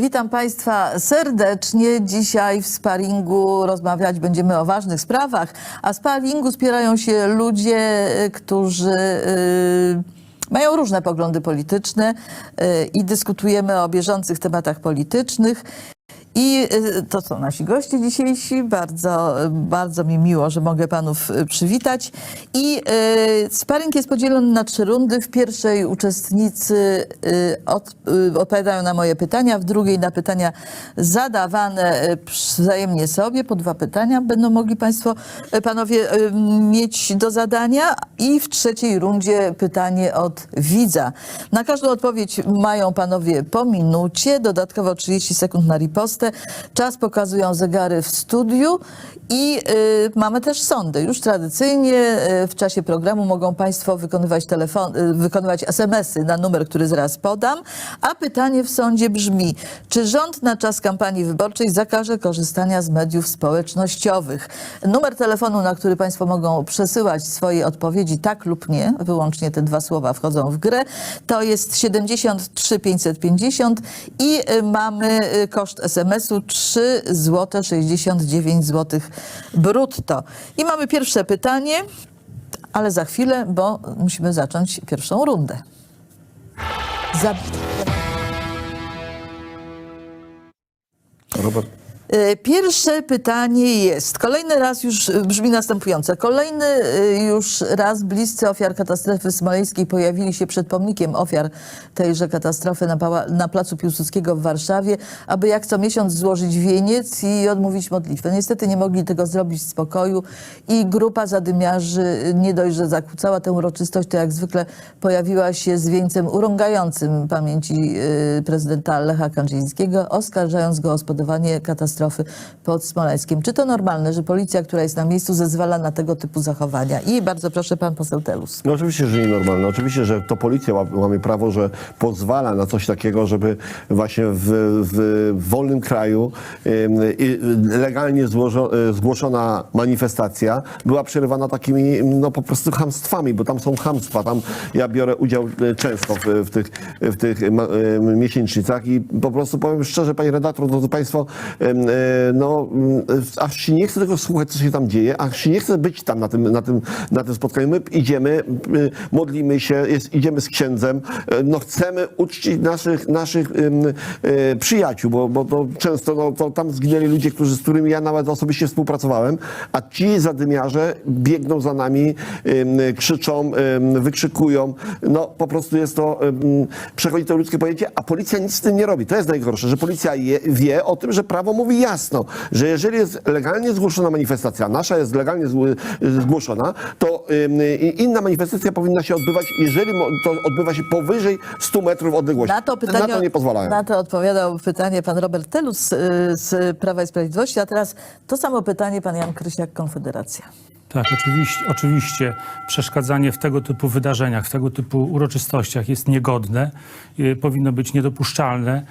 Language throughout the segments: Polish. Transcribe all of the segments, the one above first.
Witam Państwa serdecznie. Dzisiaj w sparingu rozmawiać będziemy o ważnych sprawach, a sparingu spierają się ludzie, y, którzy y, mają różne poglądy polityczne y, i dyskutujemy o bieżących tematach politycznych. I y, to są nasi goście dzisiejsi. Bardzo, bardzo mi miło, że mogę panów y, przywitać. I y, sparing jest podzielony na trzy rundy. W pierwszej uczestnicy od, odpowiadają na moje pytania, w drugiej na pytania zadawane wzajemnie sobie. Po dwa pytania będą mogli państwo, panowie mieć do zadania. I w trzeciej rundzie pytanie od widza. Na każdą odpowiedź mają panowie po minucie, dodatkowo 30 sekund na ripostę. Czas pokazują zegary w studiu i y, mamy też sądy. Już tradycyjnie y, w czasie programu mogą państwo wykonywać, telefon, y, wykonywać SMS-y na numer, który zaraz podam. A pytanie w sądzie brzmi, czy rząd na czas kampanii wyborczej zakaże korzystania z mediów społecznościowych? Numer telefonu, na który państwo mogą przesyłać swoje odpowiedzi tak lub nie, wyłącznie te dwa słowa wchodzą w grę, to jest 73 550 i y, mamy y, koszt SMS-u 3 zł 69 zł brutto. I mamy pierwsze pytanie, ale za chwilę, bo musimy zacząć pierwszą rundę. Za... Robert, Pierwsze pytanie jest, kolejny raz już y, brzmi następująco. Kolejny y, już raz bliscy ofiar katastrofy smoleńskiej pojawili się przed pomnikiem ofiar tejże katastrofy na, na Placu Piłsudskiego w Warszawie, aby jak co miesiąc złożyć wieniec i odmówić modlitwę. Niestety nie mogli tego zrobić w spokoju i grupa zadymiarzy nie dość, że zakłócała tę uroczystość, to jak zwykle pojawiła się z wieńcem urągającym pamięci prezydenta Lecha Kaczyńskiego, oskarżając go o spowodowanie katastrofy pod Smoleńskiem. Czy to normalne, że policja, która jest na miejscu, zezwala na tego typu zachowania? I bardzo proszę, pan poseł Telus. no oczywiście, że nienormalne. Oczywiście, że to policja ła- łamie prawo, że pozwala na coś takiego, żeby właśnie w, w wolnym kraju legalnie złożo, y, zgłoszona manifestacja była przerywana takimi no po prostu chamstwami, bo tam są chamstwa. Tam ja biorę udział y, często w, w tych, w tych y, miesięcznicach i po prostu powiem szczerze, panie redaktor, drodzy państwo, no mm, aż się nie chce tego słuchać, co się tam dzieje, aż się nie chce być tam na tym, na tym, na tym spotkaniu. My idziemy, y, modlimy się, jest, idziemy z księdzem, y, no chcemy uczcić naszych, naszych y, przyjaciół, bo, bo to często no, to tam zginęli ludzie, którzy, z którymi ja nawet osobiście współpracowałem, a ci zadymiarze biegną za nami, krzyczą, wykrzykują. No po prostu jest to, przechodzi to ludzkie pojęcie, a policja nic z tym nie robi. To jest najgorsze, że policja je, wie o tym, że prawo mówi jasno, że jeżeli jest legalnie zgłoszona manifestacja, nasza jest legalnie zgł- zgłoszona, to inna manifestacja powinna się odbywać, jeżeli to odbywa się powyżej 100 metrów odległości. Na to pytanie, na to nie pozwalają. Na to odpowiadał pytanie pan Robert Telus y, z Prawa i Sprawiedliwości, a teraz to samo pytanie pan Jan Krysiak, Konfederacja. Tak, oczywiście, oczywiście przeszkadzanie w tego typu wydarzeniach, w tego typu uroczystościach jest niegodne, y, powinno być niedopuszczalne.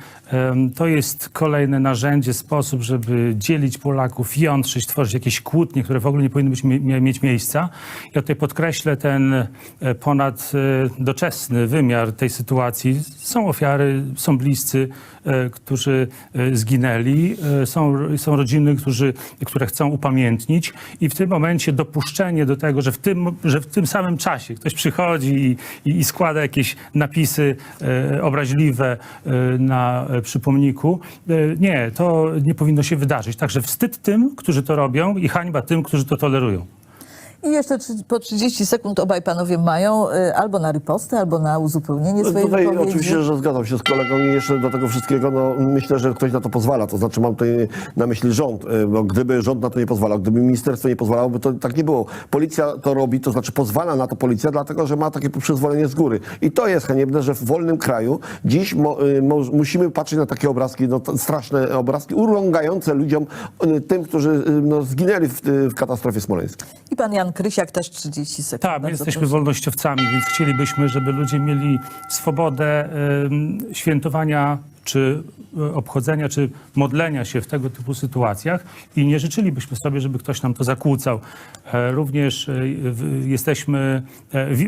To jest kolejne narzędzie, sposób, żeby dzielić Polaków, jątrzyć, tworzyć jakieś kłótnie, które w ogóle nie powinny być, mie- mieć miejsca. Ja tutaj podkreślę ten e, ponad e, doczesny wymiar tej sytuacji. Są ofiary, są bliscy, e, którzy zginęli, są, są rodziny, którzy, które chcą upamiętnić i w tym momencie dopuszczenie do tego, że w tym, że w tym samym czasie ktoś przychodzi i, i, i składa jakieś napisy e, obraźliwe e, na e, przypomniku, e, nie, to nie powinno się wydarzyć. Także wstyd tym, którzy to robią i hańba tym, którzy to tolerują. I jeszcze po 30 sekund obaj panowie mają y, albo na ripostę, albo na uzupełnienie swojej Tutaj wypowiedzi. oczywiście, że zgadzam się z kolegą i jeszcze do tego wszystkiego, no myślę, że ktoś na to pozwala. To znaczy mam tutaj na myśli rząd, y, bo gdyby rząd na to nie pozwalał, gdyby ministerstwo nie pozwalało, by to tak nie było. Policja to robi, to znaczy pozwala na to policja, dlatego że ma takie przyzwolenie z góry. I to jest haniebne, że w wolnym kraju dziś mo, y, mo, musimy patrzeć na takie obrazki, no straszne obrazki, urągające ludziom, tym, którzy no, zginęli w, w katastrofie smoleńskiej. I pan Jan Krysiak też 30 sekund. Tak, my jesteśmy proszę. wolnościowcami, więc chcielibyśmy, żeby ludzie mieli swobodę em, świętowania czy e, obchodzenia, czy modlenia się w tego typu sytuacjach i nie życzylibyśmy sobie, żeby ktoś nam to zakłócał. E, Również e, jesteśmy,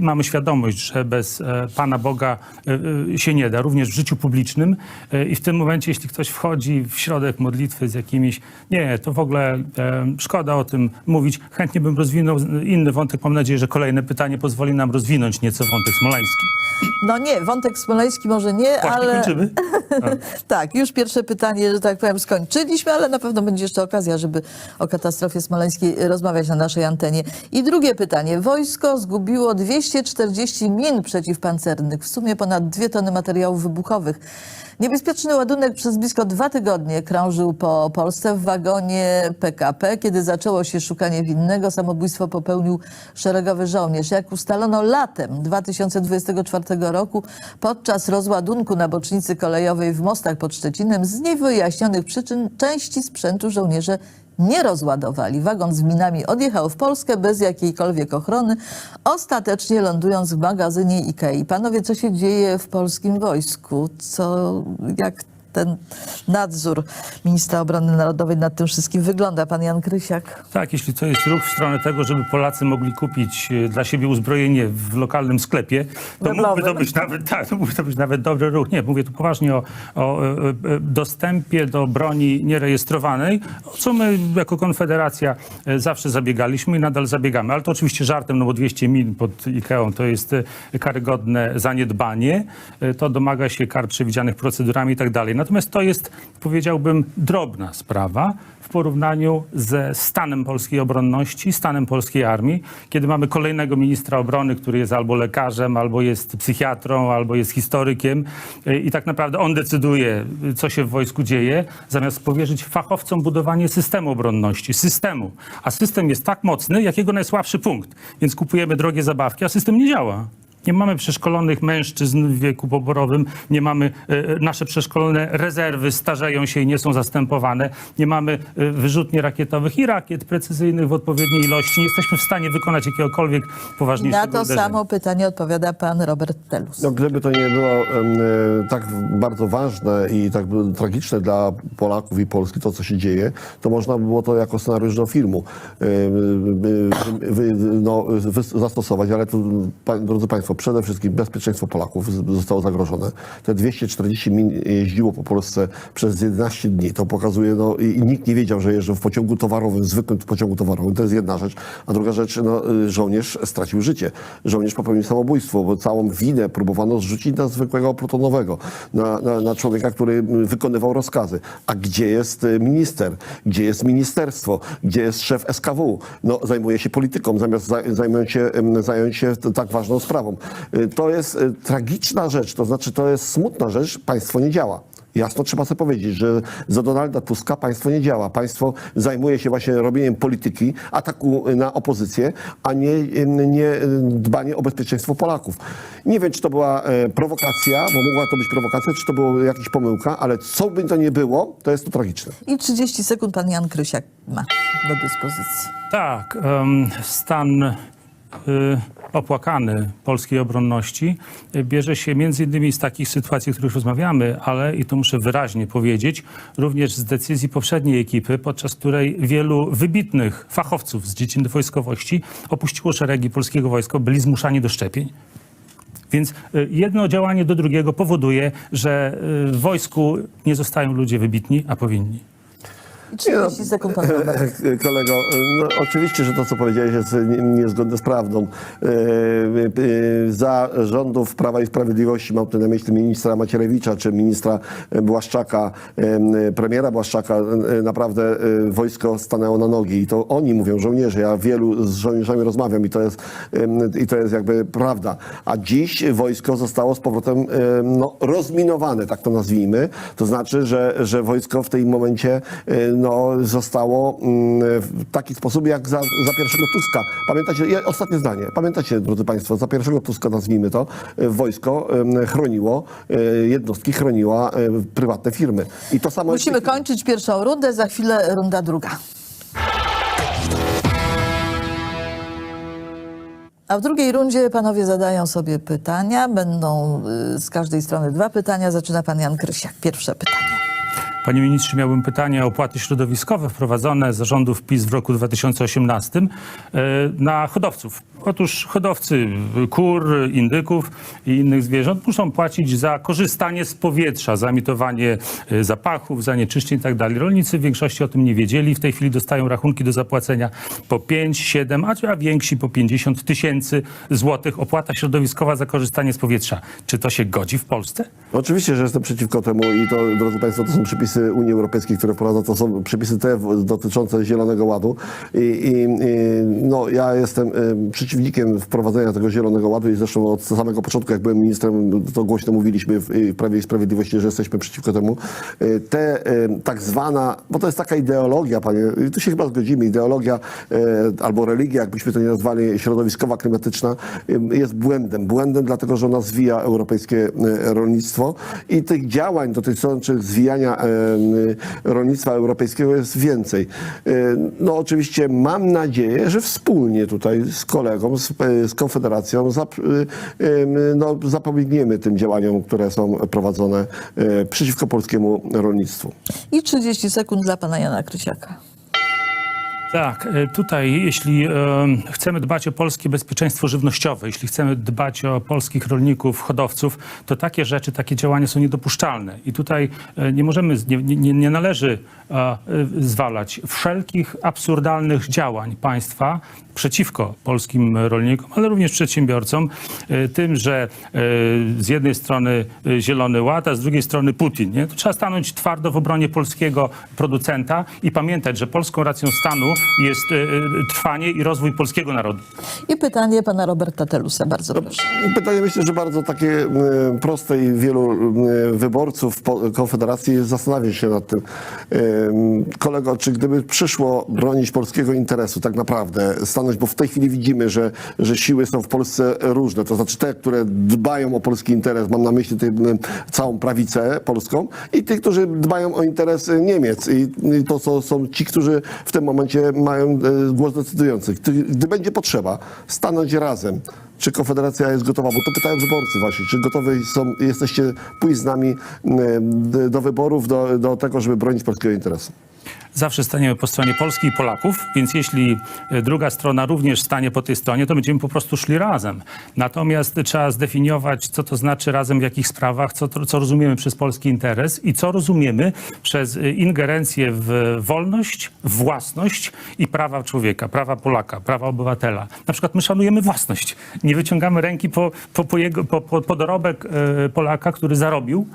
mamy świadomość, że bez Pana Boga się nie da, również w życiu publicznym i w tym momencie, jeśli ktoś wchodzi w środek modlitwy z jakimiś, nie, to w ogóle szkoda o tym mówić. Chętnie bym rozwinął inny wątek. Mam nadzieję, że kolejne pytanie pozwoli nam rozwinąć nieco wątek smoleński. No nie, wątek smoleński może nie, Właśnie ale... kończymy. Tak, już pierwsze pytanie, że tak powiem, skończyliśmy, ale na pewno będzie jeszcze okazja, żeby o katastrofie smoleńskiej rozmawiać na naszej antenie. I drugie pytanie. Wojsko zgubiło 240 min przeciwpancernych, w sumie ponad dwie tony materiałów wybuchowych. Niebezpieczny ładunek przez blisko dwa tygodnie krążył po Polsce w wagonie PKP. Kiedy zaczęło się szukanie winnego, samobójstwo popełnił szeregowy żołnierz. Jak ustalono latem 2024 roku, podczas rozładunku na bocznicy kolejowej w Mostach pod Szczecinem, z niewyjaśnionych przyczyn części sprzętu żołnierze nie rozładowali. Wagon z minami odjechał w Polskę bez jakiejkolwiek ochrony, ostatecznie lądując w magazynie Ikei. Panowie, co się dzieje w polskim wojsku? Co, jak ten nadzór ministra obrony narodowej nad tym wszystkim wygląda? Pan Jan Krysiak. Tak, jeśli to jest ruch w stronę tego, żeby Polacy mogli kupić e, dla siebie uzbrojenie w lokalnym sklepie, to Weblowym. mógłby to być nawet, tak, to mógłby to być nawet dobry ruch. Nie, mówię tu poważnie o, o e, e, dostępie do broni nierejestrowanej, o co my jako Konfederacja zawsze zabiegaliśmy i nadal zabiegamy. Ale to oczywiście żartem, no bo 200 min pod Ikeą to jest karygodne zaniedbanie. To domaga się kar przewidzianych procedurami i tak dalej. Natomiast to jest, powiedziałbym, drobna sprawa w porównaniu ze stanem polskiej obronności, stanem polskiej armii, kiedy mamy kolejnego ministra obrony, który jest albo lekarzem, albo jest psychiatrą, albo jest historykiem y, i tak naprawdę on decyduje, co się w wojsku dzieje, zamiast powierzyć fachowcom budowanie systemu obronności, systemu. A system jest tak mocny, jak jego najsłabszy punkt. Więc kupujemy drogie zabawki, a system nie działa. Nie mamy przeszkolonych mężczyzn w wieku poborowym, nie mamy, e, nasze przeszkolone rezerwy starzeją się i nie są zastępowane, nie mamy e, wyrzutni rakietowych i rakiet precyzyjnych w odpowiedniej ilości. Nie jesteśmy w stanie wykonać jakiegokolwiek poważniejszego Na to uderzenia. samo pytanie odpowiada pan Robert Telus. No, gdyby to nie było e, tak bardzo ważne i tak tragiczne dla Polaków i Polski, to co się dzieje, to można by było to jako scenariusz do filmu em, wy- wy- no, wy- zastosować, ale tu, pa- drodzy Państwo, przede wszystkim bezpieczeństwo Polaków zostało zagrożone. Te 240 min jeździło po Polsce przez 11 dni. To pokazuje, no i, nikt nie wiedział, że jeżdżą w pociągu towarowym, zwykłym pociągu towarowym. To jest jedna rzecz. A druga rzecz, no, y, żołnierz stracił życie. Żołnierz popełnił samobójstwo, bo całą winę próbowano zrzucić na zwykłego plutonowego, na, na, na człowieka, który wykonywał rozkazy. A gdzie jest y, minister? Gdzie jest ministerstwo? Gdzie jest szef SKW? No, zajmuje się polityką, zamiast za, zająć, się, zająć się tak ważną sprawą. Y, To jest y, tragiczna rzecz, to znaczy to jest smutna rzecz, państwo nie działa. Jasno trzeba sobie powiedzieć, że za Donalda Tuska państwo nie działa. Państwo zajmuje się właśnie robieniem polityki, ataku na opozycję, a nie, nie dbanie o bezpieczeństwo Polaków. Nie wiem, czy to była e, prowokacja, bo mogła to być prowokacja, czy to była jakaś pomyłka, ale co by to nie było, to jest to tragiczne. I 30 sekund pan Jan Krysiak ma do dyspozycji. Tak, em, stan y, opłakany polskiej obronności y, bierze się między innymi z takich sytuacji, o których rozmawiamy, ale i to muszę wyraźnie powiedzieć, również z decyzji poprzedniej ekipy, podczas której wielu wybitnych fachowców z dziedziny wojskowości opuściło szeregi polskiego wojska, byli zmuszani do szczepień. Więc y, jedno działanie do drugiego powoduje, że y, w wojsku nie zostają ludzie wybitni, a powinni. I 30 sekund pan Robert. Kolego, no, oczywiście, że to, co powiedziałeś, jest nie- niezgodne z prawdą. E, e, Za rządów Prawa i Sprawiedliwości, mam tu na myśli ministra Macierewicza czy ministra Błaszczaka, e, premiera Błaszczaka, e, naprawdę e, wojsko stanęło na nogi i to oni mówią, żołnierze. Ja wielu z żołnierzami rozmawiam i to jest, e, i to jest jakby prawda. A dziś wojsko zostało z powrotem e, no, rozminowane, tak to nazwijmy. To znaczy, że, że wojsko w tym momencie e, no, zostało mm, w taki sposób jak za, za pierwszego Tuska. Pamiętacie, ostatnie zdanie, pamiętacie, drodzy Państwo, za pierwszego Tuska, nazwijmy to, e, wojsko chroniło, e, jednostki chroniła e, prywatne firmy. I to samo Musimy kończyć pierwszą rundę, za chwilę runda druga. A w drugiej rundzie panowie zadają sobie pytania. Będą y, z każdej strony dwa pytania. Zaczyna pan Jan Krysiak. Pierwsze pytanie. Panie ministrze, miałbym pytanie o opłaty środowiskowe wprowadzone za rządów PiS w roku 2018 e, na hodowców. Otóż hodowcy kur, indyków i innych zwierząt muszą płacić za korzystanie z powietrza, za emitowanie e, zapachów, zanieczyszczeń itd. Rolnicy w większości o tym nie wiedzieli. W tej chwili dostają rachunki do zapłacenia po 5, 7, a a więksi po 50 tysięcy złotych. Opłata środowiskowa za korzystanie z powietrza. Czy to się godzi w Polsce? Oczywiście, że jestem przeciwko temu i to, drodzy Państwo, to są przepisy Unii Europejskiej, które wprowadza, to są przepisy te dotyczące Zielonego Ładu i, i, no, ja jestem y, przeciwnikiem wprowadzenia tego Zielonego Ładu i zresztą od samego początku, jak byłem ministrem, to głośno mówiliśmy w, w Prawie i Sprawiedliwości, że jesteśmy przeciwko temu. Y, Te y, tak zwana, bo to jest taka ideologia, panie, tu się chyba zgodzimy, ideologia y, albo religia, jakbyśmy to nie nazwali, środowiskowa, klimatyczna, y, jest błędem. Błędem dlatego, że ona zwija europejskie y, rolnictwo i tych działań dotyczących zwijania y, rolnictwa europejskiego jest więcej. No oczywiście mam nadzieję, że wspólnie tutaj z kolegą, z, e, Konfederacją zap, y, no, zapobiegniemy tym działaniom, które są prowadzone e, przeciwko polskiemu rolnictwu. I 30 sekund dla pana Jana Krysiaka. Tak, e, tutaj jeśli e, chcemy dbać o polskie bezpieczeństwo żywnościowe, jeśli chcemy dbać o polskich rolników, hodowców, to takie rzeczy, takie działania są niedopuszczalne. I tutaj e, nie możemy, nie, nie, nie należy zwalać wszelkich absurdalnych działań państwa przeciwko polskim rolnikom, ale również przedsiębiorcom, tym, że z jednej strony Zielony Ład, a z drugiej strony Putin. Nie? Trzeba stanąć twardo w obronie polskiego producenta i pamiętać, że polską racją stanu jest e, e, trwanie i rozwój polskiego narodu. I pytanie pana Roberta Telusa. Bardzo proszę. Pytanie myślę, że bardzo takie e, proste i wielu wyborców Konfederacji zastanawia się nad tym. Kolego, czy gdyby przyszło bronić polskiego interesu tak naprawdę, stanąć, bo w tej chwili widzimy, że, że siły są w Polsce różne, to znaczy te, które dbają o polski interes, mam na myśli tej, całą prawicę polską i tych, którzy dbają o interes Niemiec i, i to są, są ci, którzy w tym momencie mają e, głos decydujący. Gdy, będzie potrzeba stanąć razem, czy Konfederacja jest gotowa? Bo to pytają wyborcy właśnie. Czy gotowi są, jesteście pójść z nami d- do wyborów, do, do tego, żeby bronić polskiego interesu? Zawsze staniemy po stronie Polski i Polaków, więc jeśli e, druga strona również stanie po tej stronie, to będziemy po prostu szli razem. Natomiast trzeba zdefiniować, co to znaczy razem w jakich sprawach, co, co rozumiemy przez polski interes i co rozumiemy przez e, ingerencję w wolność, własność i prawa człowieka, prawa Polaka, prawa obywatela. Na przykład my szanujemy własność. Nie wyciągamy ręki po, po, po, jego, po, po, po dorobek e, Polaka, który zarobił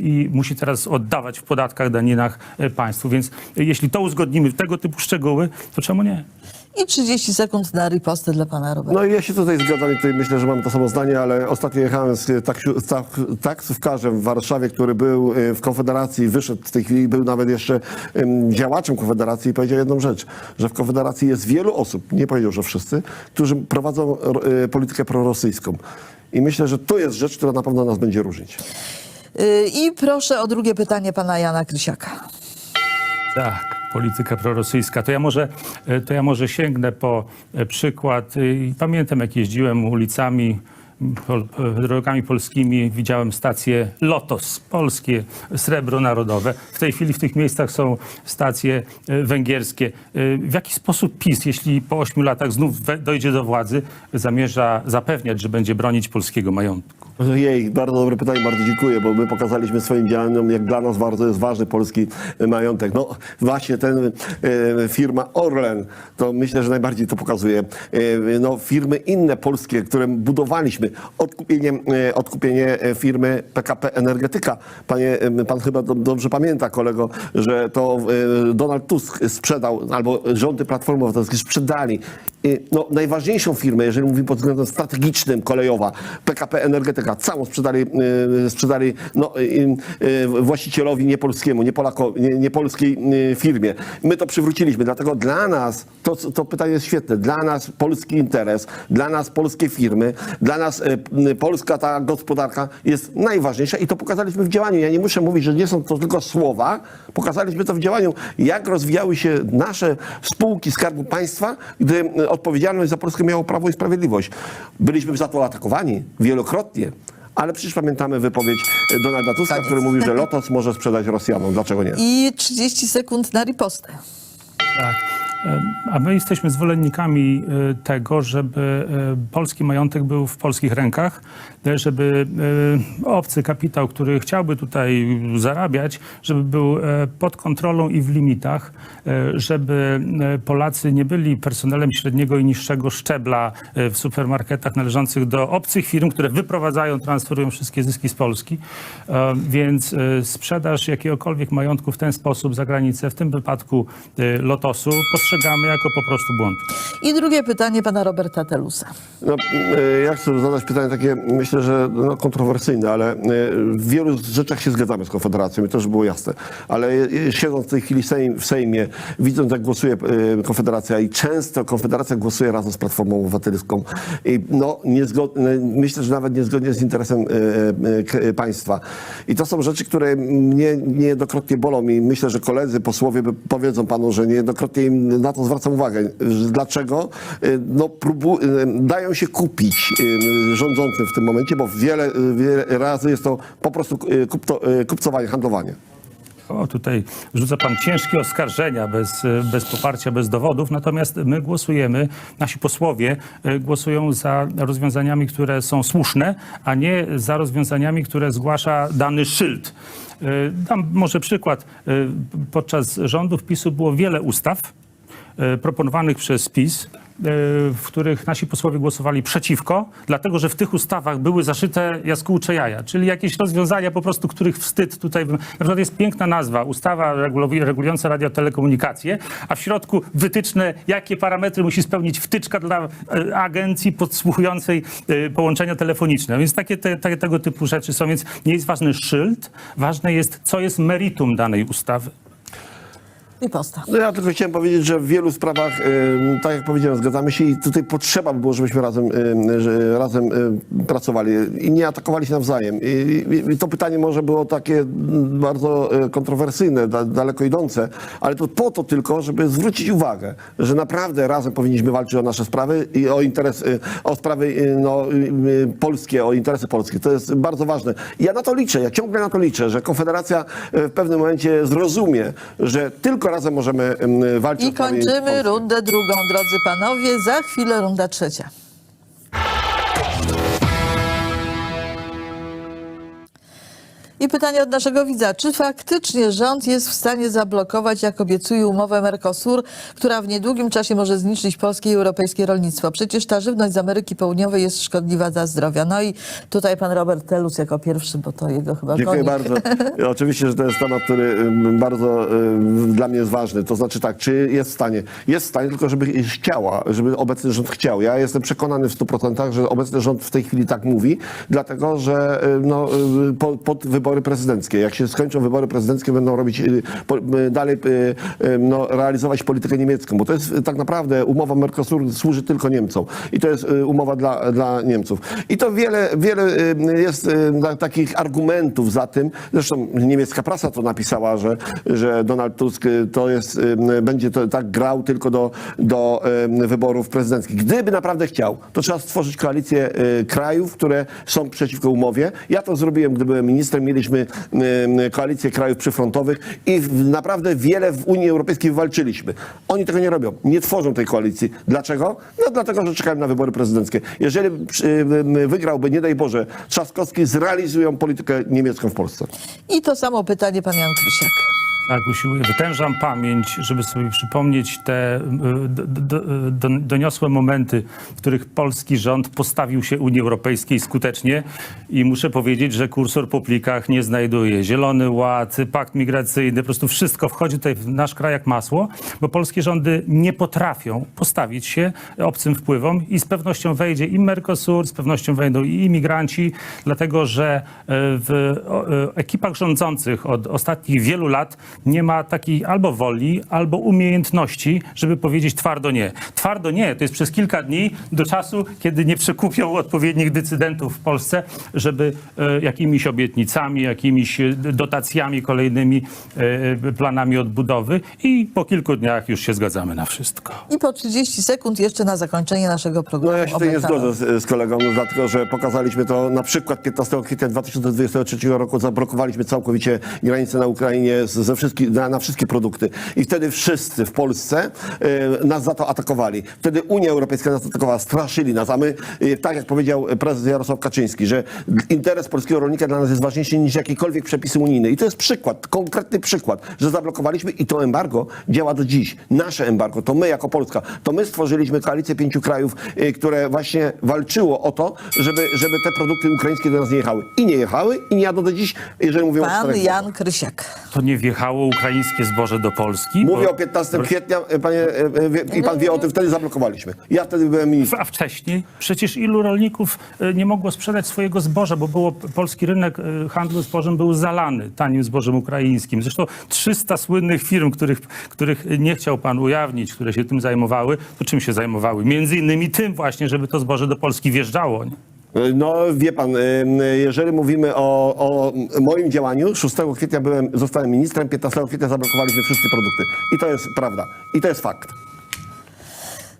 i musi teraz oddawać w podatkach, daninach państwu. Więc e, jeśli to uzgodnimy, tego typu szczegóły, to czemu nie? I 30 sekund na ripostę dla pana Roberta. No i ja się tutaj zgadzam i tutaj myślę, że mamy to samo zdanie, ale ostatnio jechałem z taksiu- tak- taksówkarzem w Warszawie, który był y, w Konfederacji, wyszedł w tej chwili, był nawet jeszcze działaczem Konfederacji i powiedział jedną rzecz, że w Konfederacji jest wielu osób, nie powiedział, że wszyscy, którzy prowadzą y, politykę prorosyjską. I myślę, że to jest rzecz, która na pewno nas będzie różnić. Y, I proszę o drugie pytanie pana Jana Krysiaka. Tak, polityka prorosyjska. To ja może, e, to ja może sięgnę po e, przykład. e, Pamiętam, jak jeździłem ulicami, drogami polskimi, widziałem stacje Lotos, polskie, srebro narodowe. W tej chwili w tych miejscach są stacje węgierskie. W jaki sposób PiS, jeśli po ośmiu latach znów dojdzie do władzy, zamierza zapewniać, że będzie bronić polskiego majątku? Jej, bardzo dobre pytanie, bardzo dziękuję, bo my pokazaliśmy swoim działaniom, jak dla nas bardzo jest ważny polski majątek. No właśnie ten e, firma Orlen, to myślę, że najbardziej to pokazuje. E, no firmy inne polskie, które budowaliśmy, odkupienie, e, odkupienie firmy PKP Energetyka. Panie, pan chyba do, dobrze pamięta, kolego, że to Donald Tusk sprzedał, albo rządy Platformy Obywatelskiej sprzedali no, najważniejszą firmę, jeżeli mówimy pod względem strategicznym, kolejowa, PKP Energetyka, całą sprzedali, e, sprzedali no, e, właścicielowi niepolskiemu, nie, Polako, nie, nie polskiej e, firmie. My to przywróciliśmy, dlatego dla nas, to, to pytanie jest świetne, dla nas polski interes, dla nas polskie firmy, dla nas polska ta gospodarka jest najważniejsza i to pokazaliśmy w działaniu. Ja nie muszę mówić, że nie są to tylko słowa, pokazaliśmy to w działaniu, jak rozwijały się nasze spółki Skarbu Państwa, gdy odpowiedzialność za Polskę miało Prawo i Sprawiedliwość. Byliśmy za to atakowani wielokrotnie. Ale przecież pamiętamy wypowiedź e, Donalda Tuska, Tak który mówił, że Lotos może sprzedać Rosjanom. Dlaczego nie? I 30 sekund na ripostę. Tak. A my jesteśmy zwolennikami e, tego, żeby e, polski majątek był w polskich rękach, e, żeby obcy kapitał, który chciałby tutaj zarabiać, żeby był pod kontrolą i w limitach, żeby Polacy nie byli personelem średniego i niższego szczebla w supermarketach należących do obcych firm, które wyprowadzają, transferują wszystkie zyski z Polski. Więc sprzedaż jakiegokolwiek majątku w ten sposób za granicę, w tym wypadku Lotosu, postrzegamy jako po prostu błąd. I drugie pytanie pana Roberta Telusa. No, e, ja chcę zadać pytanie takie, myślę, że no, kontrowersyjne, ale e, w wielu rzeczach się zgadzamy z Konfederacją i to już było jasne. Ale e, siedząc w tej chwili w Sejmie, widząc jak głosuje Konfederacja i często Konfederacja głosuje razem z Platformą Obywatelską i no, niezgodne, myślę, że nawet niezgodnie z interesem państwa. I to są rzeczy, które mnie niejednokrotnie bolą i myślę, że koledzy, posłowie powiedzą panu, że niejednokrotnie im na to zwracam uwagę. Dlaczego? E, No, próbu, e, dają się kupić e, rządzącym w tym momencie, bo wiele, wiele razy jest to po prostu kupcowanie, handlowanie. O, tutaj rzuca pan ciężkie oskarżenia bez, bez poparcia, bez dowodów, natomiast my głosujemy, nasi posłowie głosują za rozwiązaniami, które są słuszne, a nie za rozwiązaniami, które zgłasza dany szyld. Dam może przykład. Podczas rządów PiSu było wiele ustaw proponowanych przez PiS, e, w których nasi posłowie głosowali przeciwko, dlatego że w tych ustawach były zaszyte jaskółcze jaja, czyli jakieś rozwiązania po prostu, których wstyd tutaj... Na przykład jest piękna nazwa, ustawa regulu- regulująca radiotelekomunikacje, a w środku wytyczne, jakie parametry musi spełnić wtyczka dla e, agencji podsłuchującej e, połączenia telefoniczne. Więc takie te, te, tego typu rzeczy są, więc nie jest ważny szyld, ważne jest, co jest meritum danej ustawy. Riposta. No ja tylko chciałem powiedzieć, że w wielu sprawach, y, tak jak powiedziałem, zgadzamy się i tutaj potrzeba by było, żebyśmy razem, y, razem y, pracowali i nie atakowali się nawzajem. I, i, I to pytanie może było takie bardzo kontrowersyjne, da, daleko idące, ale to po to tylko, żeby zwrócić uwagę, że naprawdę razem powinniśmy walczyć o nasze sprawy i o interes, o sprawy no, polskie, o interesy polskie. To jest bardzo ważne. I ja na to liczę, ja ciągle na to liczę, że Konfederacja w pewnym momencie zrozumie, że tylko razem możemy y, walczyć I kończymy rundę drugą, drodzy panowie. Za chwilę runda trzecia. I pytanie od naszego widza. Czy faktycznie rząd jest w stanie zablokować, jak obiecuje umowę Mercosur, która w niedługim czasie może zniszczyć polskie i europejskie rolnictwo? Przecież ta żywność z Ameryki Południowej jest szkodliwa dla zdrowia. No i tutaj pan Robert Telus jako pierwszy, bo to jego chyba Dziękuję konik. bardzo. Oczywiście, że to jest temat, który bardzo dla mnie jest ważny. To znaczy tak, czy jest w stanie? Jest w stanie, tylko żeby chciała, żeby obecny rząd chciał. Ja jestem przekonany w 100%, że obecny rząd w tej chwili tak mówi, dlatego że no, po, pod wybory prezydenckie, jak się skończą wybory prezydenckie, będą robić y, y, dalej y, no, realizować politykę niemiecką, bo to jest tak naprawdę umowa Mercosur służy tylko Niemcom i to jest umowa dla, dla Niemców. I to wiele, wiele jest takich argumentów za tym. Zresztą niemiecka prasa to napisała, że, że Donald Tusk to jest, będzie to tak grał tylko do, do wyborów prezydenckich. Gdyby naprawdę chciał, to trzeba stworzyć koalicję krajów, które są przeciwko umowie. Ja to zrobiłem, gdy byłem ministrem. Mieliśmy y, koalicję krajów przyfrontowych i naprawdę wiele w Unii Europejskiej walczyliśmy. Oni tego nie robią. Nie tworzą tej koalicji. Dlaczego? No dlatego, że czekają na wybory prezydenckie. Jeżeli wygrałby, nie daj Boże, Trzaskowski, zrealizują politykę niemiecką w Polsce. I to samo pytanie pan Jan Krysiak. Tak, usiłuję, wytężam pamięć, żeby sobie przypomnieć te y, do, do, do, doniosłe momenty, w których polski rząd postawił się Unii Europejskiej skutecznie i muszę powiedzieć, że kursor po plikach nie znajduje. Zielony Ład, pakt migracyjny, po prostu wszystko wchodzi tutaj w nasz kraj jak masło, bo polskie rządy nie potrafią postawić się obcym wpływom i z pewnością wejdzie i Mercosur, z pewnością wejdą i imigranci, dlatego że e, w e, ekipach rządzących od ostatnich wielu lat nie ma takiej albo woli, albo umiejętności, żeby powiedzieć twardo nie. Twardo nie, to jest przez kilka dni do czasu, kiedy nie przekupią odpowiednich decydentów w Polsce, żeby e, jakimiś obietnicami, jakimiś e, dotacjami kolejnymi, e, planami odbudowy i po kilku dniach już się zgadzamy na wszystko. I po 30 sekund jeszcze na zakończenie naszego programu. No ja się tutaj nie zgodzę z, z kolegą, no, dlatego że pokazaliśmy to na przykład 15 kwietnia 2023 roku, zablokowaliśmy całkowicie granice na Ukrainie z- ze wszystkich, na, na wszystkie produkty. I wtedy wszyscy w Polsce e, nas za to atakowali. Wtedy Unia Europejska nas atakowała, straszyli nas, a my, e, tak jak powiedział prezes Jarosław Kaczyński, że interes polskiego rolnika dla nas jest ważniejszy niż jakiekolwiek przepisy unijne. I to jest przykład, konkretny przykład, że zablokowaliśmy i to embargo działa do dziś. Nasze embargo, to my jako Polska, to my stworzyliśmy koalicję pięciu krajów, y, które właśnie walczyło o to, żeby, żeby te produkty ukraińskie do nas nie jechały. I nie jechały i nie jadą do dziś, jeżeli mówią o Pan Jan Krysiak. To nie wjechało ukraińskie zboże do Polski? Mówię bo- o 15 kwietnia, y, panie, y, y, wie- i pan wie o tym, wtedy zablokowaliśmy. Ja wtedy byłem ministrem. A wcześniej przecież ilu rolników e, nie mogło sprzedać swojego zboża, bo było polski rynek e, handlu zbożem był zalany tanim zbożem ukraińskim. Zresztą 300 słynnych firm, których, których nie chciał pan ujawnić, które się tym zajmowały, to czym się zajmowały? Między innymi tym właśnie, żeby to zboże do Polski wjeżdżało. Nie? No wie pan, y, jeżeli mówimy o, o moim działaniu, 6 kwietnia byłem, zostałem ministrem, 15 kwietnia zablokowaliśmy wszystkie produkty. I to jest prawda. I to jest fakt.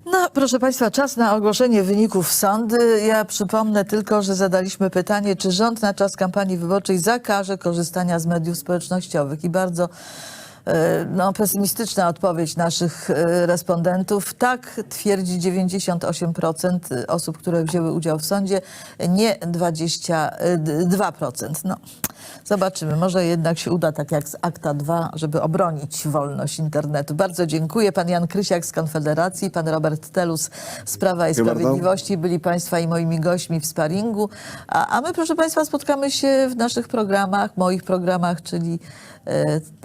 No, proszę Państwa, czas na ogłoszenie wyników sądy. Ja przypomnę tylko, że zadaliśmy pytanie, czy rząd na czas kampanii wyborczej zakaże korzystania z mediów społecznościowych. I bardzo no, pesymistyczna odpowiedź naszych e, respondentów. Tak twierdzi 98% osób, które wzięły udział w sądzie, nie 22%. No, zobaczymy, może jednak się uda, tak jak z Akta 2, żeby obronić wolność internetu. Bardzo dziękuję. Pan Jan Krysiak z Konfederacji, pan Robert Telus z Prawa i. Sprawiedliwości byli Państwa i moimi gośćmi w sparingu. A, a my, proszę Państwa, spotkamy się w naszych programach, moich programach, czyli e,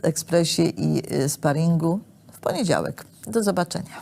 Ekspresie i e, sparingu w poniedziałek. Do zobaczenia.